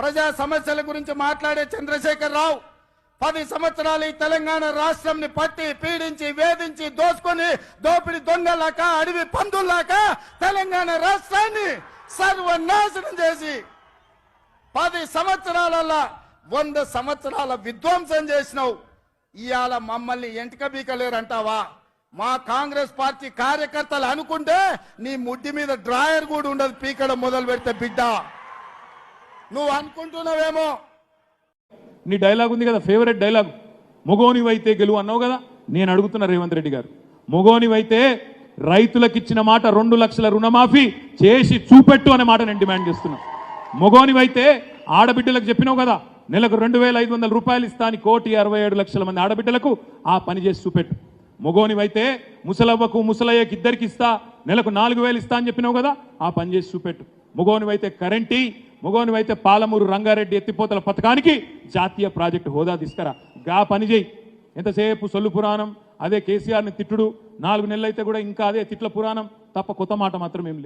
ప్రజా సమస్యల గురించి మాట్లాడే చంద్రశేఖర్ రావు పది సంవత్సరాలు ఈ తెలంగాణ రాష్ట్రంని పట్టి పీడించి వేధించి దోసుకొని దోపిడి దొంగలాక అడవి పందుల్లాక తెలంగాణ రాష్ట్రాన్ని సర్వనాశనం చేసి పది సంవత్సరాలలో వంద సంవత్సరాల విధ్వంసం చేసినావు. ఇవాళ మమ్మల్ని ఎంటిక బీకలేరంటావా? మా కాంగ్రెస్ పార్టీ కార్యకర్తలు అనుకుంటే నీ ముడ్డి మీద డ్రాయర్ కూడా ఉండదు పీకడం మొదలు పెడితే బిడ్డ. నువ్వు అనుకుంటున్నావేమో? నీ డైలాగ్ ఉంది కదా ఫేవరెట్ డైలాగ్. మొగోనివైతే గెలువు అన్నావు కదా నేను అడుగుతున్నా రేవంత్ రెడ్డి గారు. మొగోనివైతే రైతులకు ఇచ్చిన మాట రెండు లక్షల రుణమాఫీ చేసి చూపెట్టు అనే మాట నేను డిమాండ్ చేస్తున్నా. మొగోనివైతే ఆడబిడ్డలకు చెప్పినావు కదా నెలకు రెండు వేల ఐదు వందల రూపాయలు ఇస్తా అని కోటి అరవై ఏడు లక్షల మంది ఆడబిడ్డలకు ఆ పని చేసి చూపెట్టు. మొగోనివైతే ముసలవ్వకు ముసలయ్యకి ఇద్దరికి ఇస్తా నెలకు నాలుగు వేలు ఇస్తా అని చెప్పినావు కదా ఆ పని చేసి చూపెట్టు. మొగోనివైతే కరెంటీ మొగోనివైతే పాలమూరు రంగారెడ్డి ఎత్తిపోతల పథకానికి జాతీయ ప్రాజెక్టు హోదా తీసుకురా. గా పని చేయి. ఎంతసేపు సొల్లు పురాణం అదే కేసీఆర్ని తిట్టుడు. నాలుగు నెలలు అయితే కూడా ఇంకా అదే తిట్ల పురాణం. తప్ప కొత్త మాట మాత్రం ఏం లేదు.